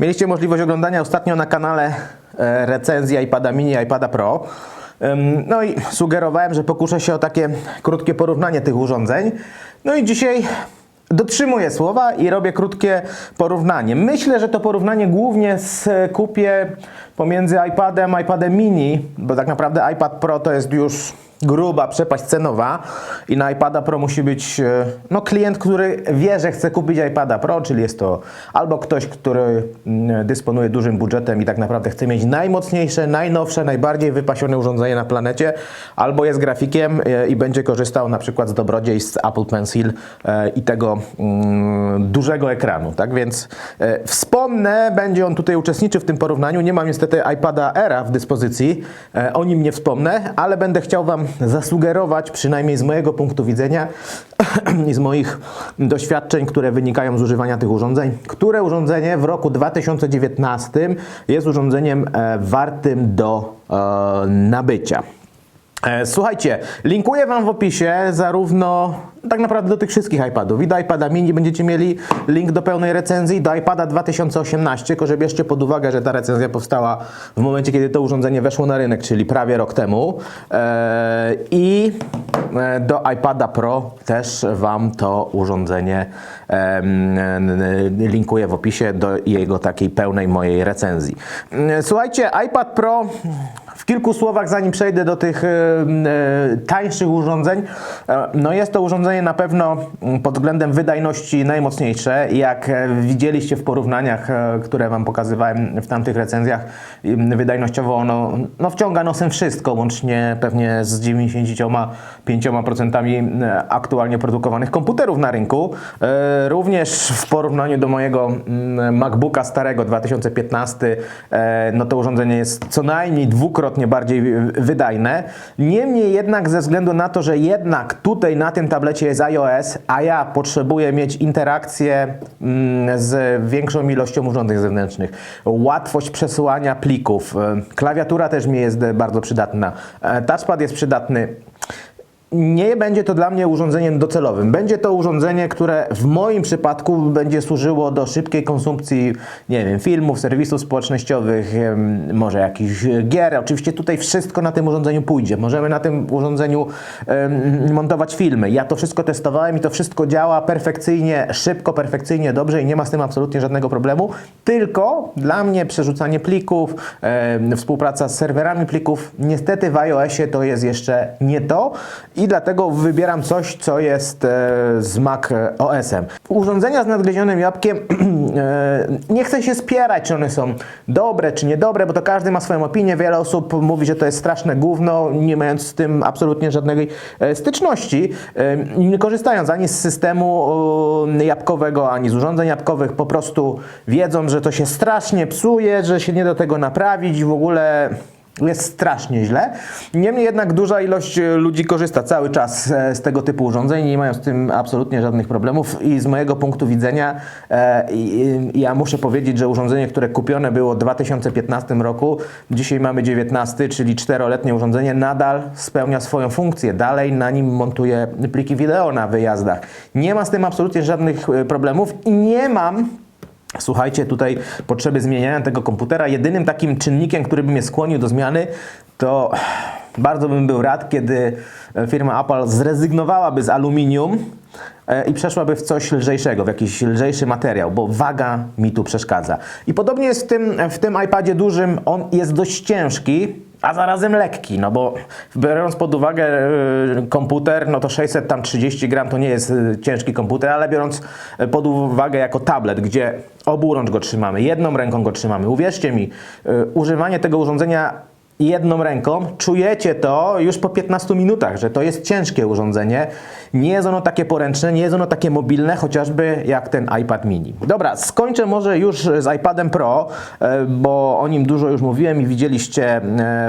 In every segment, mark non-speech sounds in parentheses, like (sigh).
Mieliście możliwość oglądania ostatnio na kanale e, recenzji iPada mini i iPada Pro. No i sugerowałem, że pokuszę się o takie krótkie porównanie tych urządzeń. No i dzisiaj dotrzymuję słowa i robię krótkie porównanie. Myślę, że to porównanie głównie skupię pomiędzy iPadem iPadem mini, bo tak naprawdę iPad Pro to jest już gruba przepaść cenowa i na iPada Pro musi być e, no, klient, który wie, że chce kupić iPada Pro, czyli jest to albo ktoś, który mm, dysponuje dużym budżetem i tak naprawdę chce mieć najmocniejsze, najnowsze, najbardziej wypasione urządzenie na planecie, albo jest grafikiem e, i będzie korzystał na przykład z dobrodziejstw Apple Pencil e, i tego mm, dużego ekranu. Tak więc wspomnę, będzie on tutaj uczestniczył w tym porównaniu. Nie mam niestety iPada Era w dyspozycji, o nim nie wspomnę, ale będę chciał Wam zasugerować, przynajmniej z mojego punktu widzenia (clears throat) i z moich doświadczeń, które wynikają z używania tych urządzeń, które urządzenie w roku 2019 jest urządzeniem e, wartym do e, nabycia. E, Słuchajcie, linkuję Wam w opisie zarówno tak naprawdę do tych wszystkich iPadów. I do iPada mini będziecie mieli link do pełnej recenzji, do iPada 2018, tylko że bierzcie pod uwagę, że ta recenzja powstała w momencie, kiedy to urządzenie weszło na rynek, czyli prawie rok temu. E, I e, do iPada Pro też Wam to urządzenie linkuję w opisie do jego takiej pełnej mojej recenzji. Słuchajcie, iPad Pro w kilku słowach, zanim przejdę do tych e, tańszych urządzeń, e, no jest to urządzenie na pewno pod względem wydajności najmocniejsze. Jak e, widzieliście w porównaniach, które Wam pokazywałem w tamtych recenzjach, wydajnościowo ono no, wciąga nosem wszystko, łącznie pewnie z 95% e, aktualnie produkowanych komputerów na rynku. Również w porównaniu do mojego mm, MacBooka starego 2015, e, no to urządzenie jest co najmniej dwukrotnie bardziej wydajne. Niemniej jednak ze względu na to, że jednak tutaj na tym tablecie jest iOS, a ja potrzebuję mieć interakcję mm, z większą ilością urządzeń zewnętrznych, łatwość przesyłania plików, e, klawiatura też mi jest bardzo przydatna, e, touchpad jest przydatny. Nie będzie to dla mnie urządzeniem docelowym. Będzie to urządzenie, które w moim przypadku będzie służyło do szybkiej konsumpcji, nie wiem, filmów, serwisów społecznościowych, może jakichś gier. Oczywiście tutaj wszystko na tym urządzeniu pójdzie. Możemy na tym urządzeniu montować filmy. Ja to wszystko testowałem i to wszystko działa perfekcyjnie, szybko, perfekcyjnie, dobrze i nie ma z tym absolutnie żadnego problemu. Tylko dla mnie przerzucanie plików, współpraca z serwerami plików, niestety w iOSie to jest jeszcze nie to i dlatego wybieram coś, co jest z Mac OS-em. Urządzenia z nadgryzionym jabłkiem, (clears throat) e, nie chcę się spierać, czy one są dobre, czy niedobre, bo to każdy ma swoją opinię. Wiele osób mówi, że to jest straszne gówno, nie mając z tym absolutnie żadnej e, styczności, e, nie korzystając ani z systemu jabłkowego, ani z urządzeń jabłkowych, po prostu wiedzą, że to się strasznie psuje, że się nie do tego naprawić i w ogóle jest strasznie źle. Niemniej jednak duża ilość e, ludzi korzysta cały czas e, z tego typu urządzeń i nie mają z tym absolutnie żadnych problemów. I z mojego punktu widzenia e, i- ja muszę powiedzieć, że urządzenie, które kupione było w 2015 roku, dzisiaj mamy 19, czyli czteroletnie urządzenie, nadal spełnia swoją funkcję. Dalej na nim montuję pliki wideo na wyjazdach. Nie ma z tym absolutnie żadnych e, problemów i nie mam Słuchajcie, tutaj potrzeby zmieniania tego komputera. Jedynym takim czynnikiem, który by mnie skłonił do zmiany, to bardzo bym był rad, kiedy firma Apple zrezygnowałaby z aluminium e, i przeszłaby w coś lżejszego, w jakiś lżejszy materiał, bo waga mi tu przeszkadza. I podobnie jest w tym, w tym iPadzie dużym, on jest dość ciężki, a zarazem lekki, no bo biorąc pod uwagę e, komputer, no to 600 tam 30 gram to nie jest e, ciężki komputer, ale biorąc e, pod uwagę jako tablet, gdzie oburącz go trzymamy, jedną ręką go trzymamy, uwierzcie mi, używanie tego urządzenia jedną ręką, czujecie to już po 15 minutach, że to jest ciężkie urządzenie. Nie jest ono takie poręczne, nie jest ono takie mobilne, chociażby jak ten iPad mini. Dobra, skończę może już z iPadem Pro, e, bo o nim dużo już mówiłem i widzieliście e,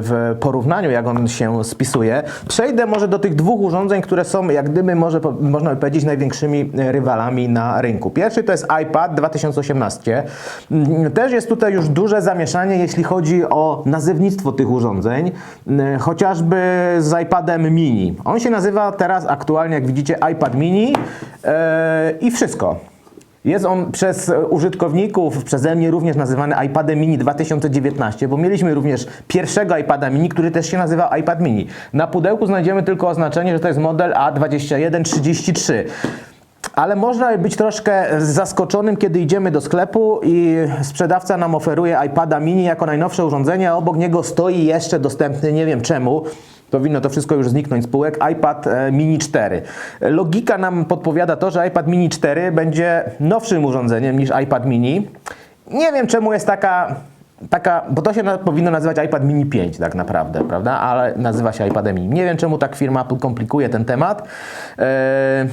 w porównaniu, jak on się spisuje. Przejdę może do tych dwóch urządzeń, które są jak gdyby, może, można by powiedzieć, największymi e, rywalami na rynku. Pierwszy to jest iPad 2018. Mm, Też jest tutaj już duże zamieszanie, jeśli chodzi o nazewnictwo tych urządzeń, chociażby z iPadem mini. On się nazywa teraz aktualnie, jak widzicie iPad mini e, i wszystko. Jest on przez użytkowników, przeze mnie również nazywany iPadem mini 2019, bo mieliśmy również pierwszego iPada mini, który też się nazywa iPad mini. Na pudełku znajdziemy tylko oznaczenie, że to jest model A2133. Ale można być troszkę zaskoczonym, kiedy idziemy do sklepu i sprzedawca nam oferuje iPada mini jako najnowsze urządzenie, a obok niego stoi jeszcze dostępny, nie wiem czemu, powinno to wszystko już zniknąć z półek, iPad e, mini 4. Logika nam podpowiada to, że iPad mini 4 będzie nowszym urządzeniem niż iPad mini. Nie wiem czemu jest taka taka, bo to się na, powinno nazywać iPad mini 5 tak naprawdę, prawda? Ale nazywa się iPadem mini. Nie wiem czemu tak firma komplikuje ten temat. Eee,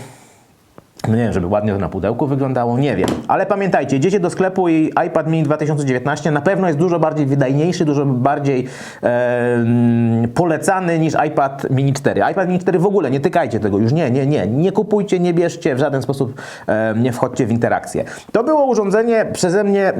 no nie wiem, żeby ładnie to na pudełku wyglądało, nie wiem. Ale pamiętajcie, idziecie do sklepu i iPad mini 2019 na pewno jest dużo bardziej wydajniejszy, dużo bardziej e, polecany niż iPad mini 4. iPad mini 4 w ogóle, nie tykajcie tego już, nie, nie, nie. Nie kupujcie, nie bierzcie, w żaden sposób e, nie wchodźcie w interakcję. To było urządzenie przeze mnie e,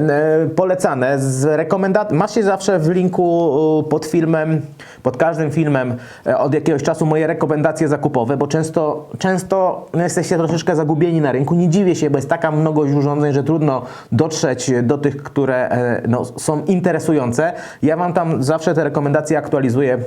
polecane z rekomendacji. Macie zawsze w linku pod filmem, pod każdym filmem e, od jakiegoś czasu moje rekomendacje zakupowe, bo często, często jesteście troszeczkę zagubieni na rynku. Nie dziwię się, bo jest taka mnogość urządzeń, że trudno dotrzeć do tych, które e, no, są interesujące. Ja Wam tam zawsze te rekomendacje aktualizuję e,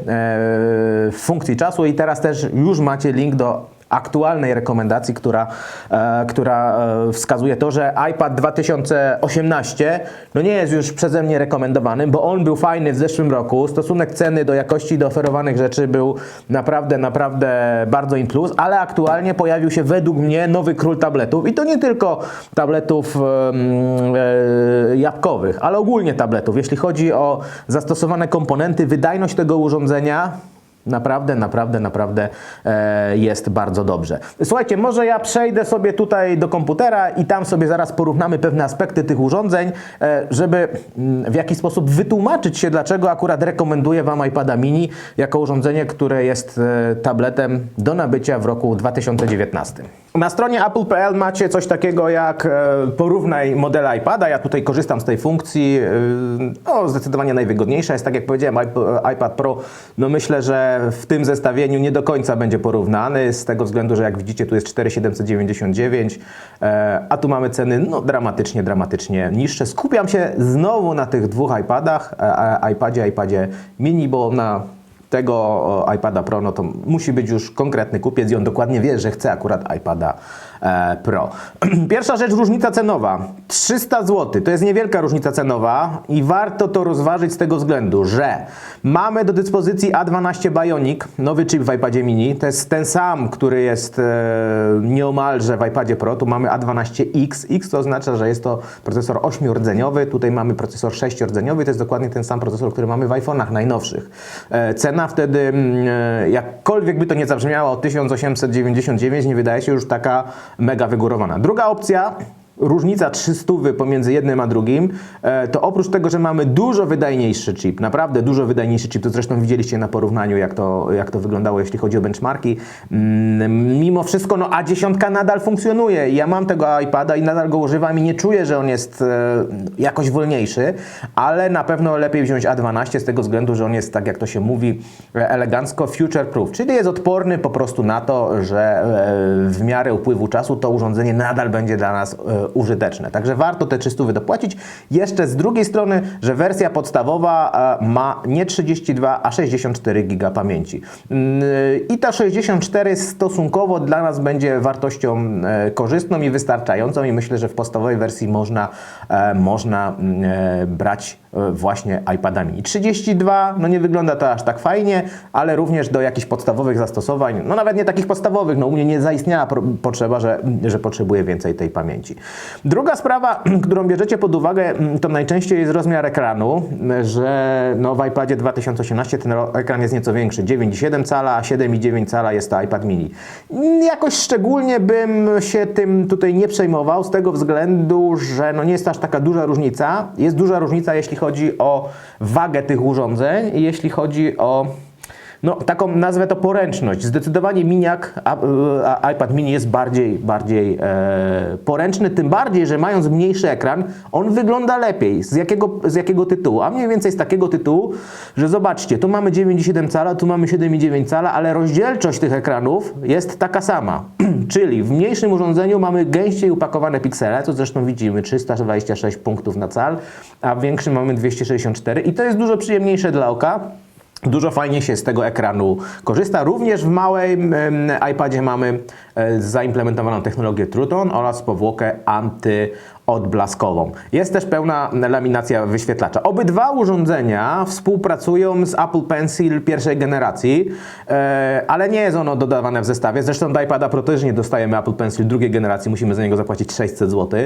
w funkcji czasu i teraz też już macie link do aktualnej rekomendacji, która, e, która e, wskazuje to, że iPad 2018 no nie jest już przeze mnie rekomendowany, bo on był fajny w zeszłym roku. Stosunek ceny do jakości do oferowanych rzeczy był naprawdę, naprawdę bardzo in plus, ale aktualnie pojawił się według mnie nowy król tabletów i to nie tylko tabletów e, jabłkowych, ale ogólnie tabletów. Jeśli chodzi o zastosowane komponenty, wydajność tego urządzenia Naprawdę, naprawdę, naprawdę e, jest bardzo dobrze. Słuchajcie, może ja przejdę sobie tutaj do komputera i tam sobie zaraz porównamy pewne aspekty tych urządzeń, e, żeby mm, w jakiś sposób wytłumaczyć się, dlaczego akurat rekomenduję Wam iPada mini jako urządzenie, które jest e, tabletem do nabycia w roku 2019. Na stronie apple.pl macie coś takiego jak e, porównaj modele iPada. Ja tutaj korzystam z tej funkcji. e, No, zdecydowanie najwygodniejsza jest, tak jak powiedziałem, iP- iPad Pro. No myślę, że w tym zestawieniu nie do końca będzie porównany, z tego względu, że jak widzicie, tu jest 4799, e, a tu mamy ceny no, dramatycznie, dramatycznie niższe. Skupiam się znowu na tych dwóch iPadach, e, e, iPadzie, iPadzie mini, bo na tego o, iPada Pro, no to musi być już konkretny kupiec i on dokładnie wie, że chce akurat iPada e, Pro. (clears throat) Pierwsza rzecz, różnica cenowa. 300 zł to jest niewielka różnica cenowa i warto to rozważyć z tego względu, że mamy do dyspozycji A12 Bionic, nowy chip w iPadzie mini. To jest ten sam, który jest e, nieomalże w iPadzie Pro. Tu mamy A12X. X to oznacza, że jest to procesor 8-rdzeniowy. Tutaj mamy procesor 6-rdzeniowy. To jest dokładnie ten sam procesor, który mamy w iPhone'ach najnowszych. E, cena wtedy, mm, e, jakkolwiek by to nie zabrzmiało, 1899 nie wydaje się już taka mega wygórowana. Druga opcja różnica 300 pomiędzy jednym a drugim, e, to oprócz tego, że mamy dużo wydajniejszy chip, naprawdę dużo wydajniejszy chip, to zresztą widzieliście na porównaniu, jak to, jak to wyglądało, jeśli chodzi o benchmarki, mm, mimo wszystko no A10 nadal funkcjonuje. Ja mam tego iPada i nadal go używam i nie czuję, że on jest e, jakoś wolniejszy, ale na pewno lepiej wziąć A12 z tego względu, że on jest, tak jak to się mówi, e, elegancko future proof, czyli jest odporny po prostu na to, że w miarę upływu czasu to urządzenie nadal będzie dla nas użyteczne. Także warto te 300 dopłacić. Jeszcze z drugiej strony, że wersja podstawowa e, ma nie 32, a 64 giga pamięci. Mm, I ta 64 stosunkowo dla nas będzie wartością e, korzystną i wystarczającą i myślę, że w podstawowej wersji można, e, można mm, e, brać e, właśnie iPada mini. 32, no nie wygląda to aż tak fajnie, ale również do jakichś podstawowych zastosowań, no nawet nie takich podstawowych, no u mnie nie zaistniała potrzeba, że, że potrzebuję więcej tej pamięci. Druga sprawa, (clears throat) którą bierzecie pod uwagę, mm, to najczęściej jest rozmiar ekranu, że no w iPadzie 2018 ten ekran jest nieco większy, 9,7 cala, a 7,9 cala jest to iPad mini. Jakoś szczególnie bym się tym tutaj nie przejmował, z tego względu, że no nie jest aż taka duża różnica. Jest duża różnica, jeśli chodzi o wagę tych urządzeń i jeśli chodzi o no, taką nazwę to poręczność. Zdecydowanie miniak, a, a, iPad mini jest bardziej, bardziej e, poręczny, tym bardziej, że mając mniejszy ekran, on wygląda lepiej. Z jakiego, z jakiego tytułu? A mniej więcej z takiego tytułu, że zobaczcie, tu mamy 9,7 cala, tu mamy 7,9 cala, ale rozdzielczość tych ekranów jest taka sama. (clears throat) Czyli w mniejszym urządzeniu mamy gęściej upakowane piksele, co zresztą widzimy, 326 punktów na cal, a w większym mamy 264 i to jest dużo przyjemniejsze dla oka. Dużo fajnie się z tego ekranu korzysta. Również w małym iPadzie mamy e, zaimplementowaną technologię True Tone oraz powłokę antyodblaskową. Jest też pełna laminacja wyświetlacza. Obydwa urządzenia współpracują z Apple Pencil pierwszej generacji, e, ale nie jest ono dodawane w zestawie. Zresztą do iPada Pro też nie dostajemy Apple Pencil drugiej generacji, musimy za niego zapłacić 600 zł.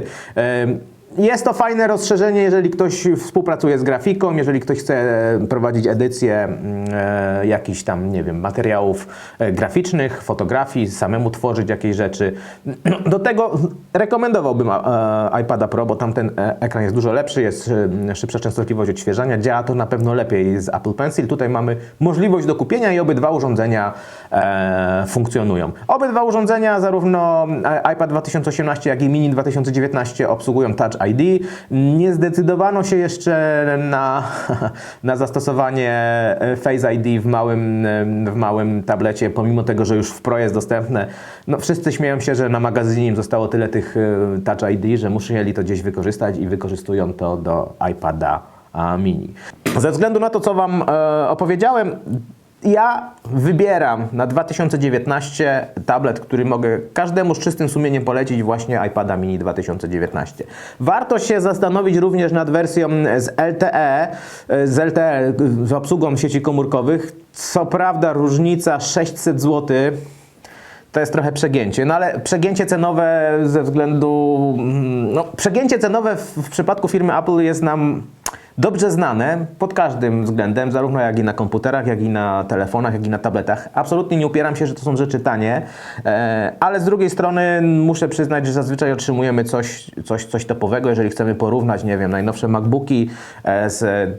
Jest to fajne rozszerzenie, jeżeli ktoś współpracuje z grafiką, jeżeli ktoś chce prowadzić edycję mm, e, jakichś tam, nie wiem, materiałów e, graficznych, fotografii, samemu tworzyć jakieś rzeczy. (clears throat) Do tego rekomendowałbym e, iPada Pro, bo tamten e, ekran jest dużo lepszy, jest e, szybsza częstotliwość odświeżania, działa to na pewno lepiej z Apple Pencil. Tutaj mamy możliwość do kupienia i obydwa urządzenia e, funkcjonują. Obydwa urządzenia, zarówno e, iPad 2018, jak i Mini 2019 obsługują Touch ID. Nie zdecydowano się jeszcze na, (laughs) na zastosowanie e, Face ID w małym, e, w małym tablecie, pomimo tego, że już w Pro jest dostępne. No, wszyscy śmieją się, że na magazynie im zostało tyle tych e, Touch ID, że musieli to gdzieś wykorzystać i wykorzystują to do iPada mini. Ze względu na to, co Wam e, opowiedziałem, ja wybieram na 2019 tablet, który mogę każdemu z czystym sumieniem polecić, właśnie iPada mini 2019. Warto się zastanowić również nad wersją z LTE, z LTE, z obsługą sieci komórkowych. Co prawda różnica 600 zł, to jest trochę przegięcie. No ale przegięcie cenowe ze względu. mm, No, przegięcie cenowe w, w przypadku firmy Apple jest nam dobrze znane pod każdym względem, zarówno jak i na komputerach, jak i na telefonach, jak i na tabletach. Absolutnie nie upieram się, że to są rzeczy tanie, e, ale z drugiej strony muszę przyznać, że zazwyczaj otrzymujemy coś, coś, coś topowego, jeżeli chcemy porównać, nie wiem, najnowsze MacBooki e, z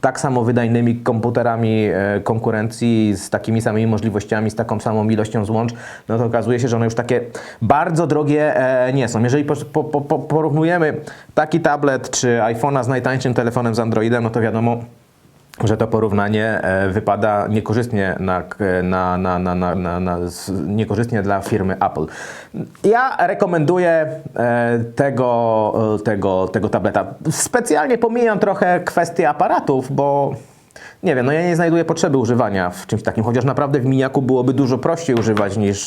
tak samo wydajnymi komputerami e, konkurencji, z takimi samymi możliwościami, z taką samą ilością złącz, no to okazuje się, że one już takie bardzo drogie e, nie są. Jeżeli po, po, po, porównujemy taki tablet czy iPhone'a z najtańszym telefonem z Androidem, no to wiadomo, że to porównanie e, wypada niekorzystnie, na, na, na, na, na, na, na, z- niekorzystnie dla firmy Apple. Ja rekomenduję e, tego, e, tego, tego tableta. Specjalnie pomijam trochę kwestię aparatów, bo nie wiem, no ja nie znajduję potrzeby używania w czymś takim, chociaż naprawdę w miniaku byłoby dużo prościej używać niż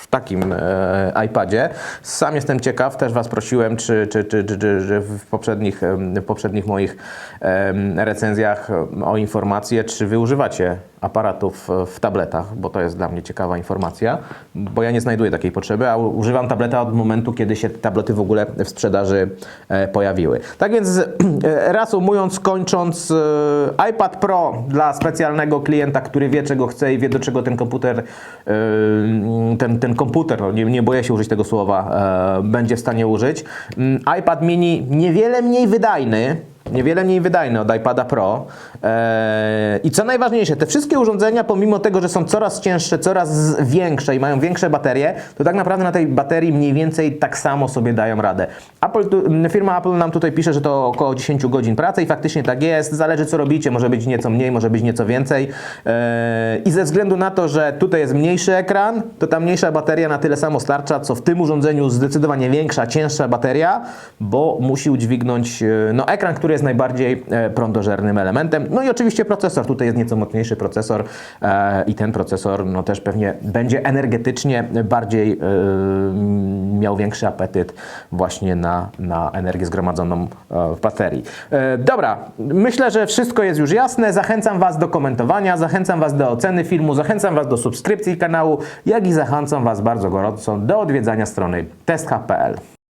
w takim e, iPadzie. Sam jestem ciekaw, też Was prosiłem, czy, czy, czy, czy, czy, w, poprzednich, w poprzednich moich em, recenzjach o informacje, czy Wy używacie aparatów e, w tabletach, bo to jest dla mnie ciekawa informacja, bo ja nie znajduję takiej potrzeby, a używam tableta od momentu, kiedy się tablety w ogóle w sprzedaży e, pojawiły. Tak więc e, reasumując, kończąc, e, iPad Pro dla specjalnego klienta, który wie czego chce i wie do czego ten komputer, e, ten, ten komputer, no nie, nie boję się użyć tego słowa, e, będzie w stanie użyć. Mm, iPad mini niewiele mniej wydajny, Niewiele mniej wydajny od iPada Pro. Eee, I co najważniejsze, te wszystkie urządzenia, pomimo tego, że są coraz cięższe, coraz większe i mają większe baterie, to tak naprawdę na tej baterii mniej więcej tak samo sobie dają radę. Apple, tu, m, firma Apple nam tutaj pisze, że to około 10 godzin pracy i faktycznie tak jest. Zależy co robicie, może być nieco mniej, może być nieco więcej. Eee, I ze względu na to, że tutaj jest mniejszy ekran, to ta mniejsza bateria na tyle samo starcza, co w tym urządzeniu zdecydowanie większa, cięższa bateria, bo musi udźwignąć e, no, ekran, który jest najbardziej e, prądożernym elementem. No i oczywiście procesor. Tutaj jest nieco mocniejszy procesor e, i ten procesor no, też pewnie będzie energetycznie bardziej e, miał większy apetyt właśnie na, na energię zgromadzoną w baterii. Dobra, myślę, że wszystko jest już jasne. Zachęcam Was do komentowania, zachęcam Was do oceny filmu, zachęcam Was do subskrypcji kanału, jak i zachęcam Was bardzo gorąco do odwiedzania strony testhub.pl.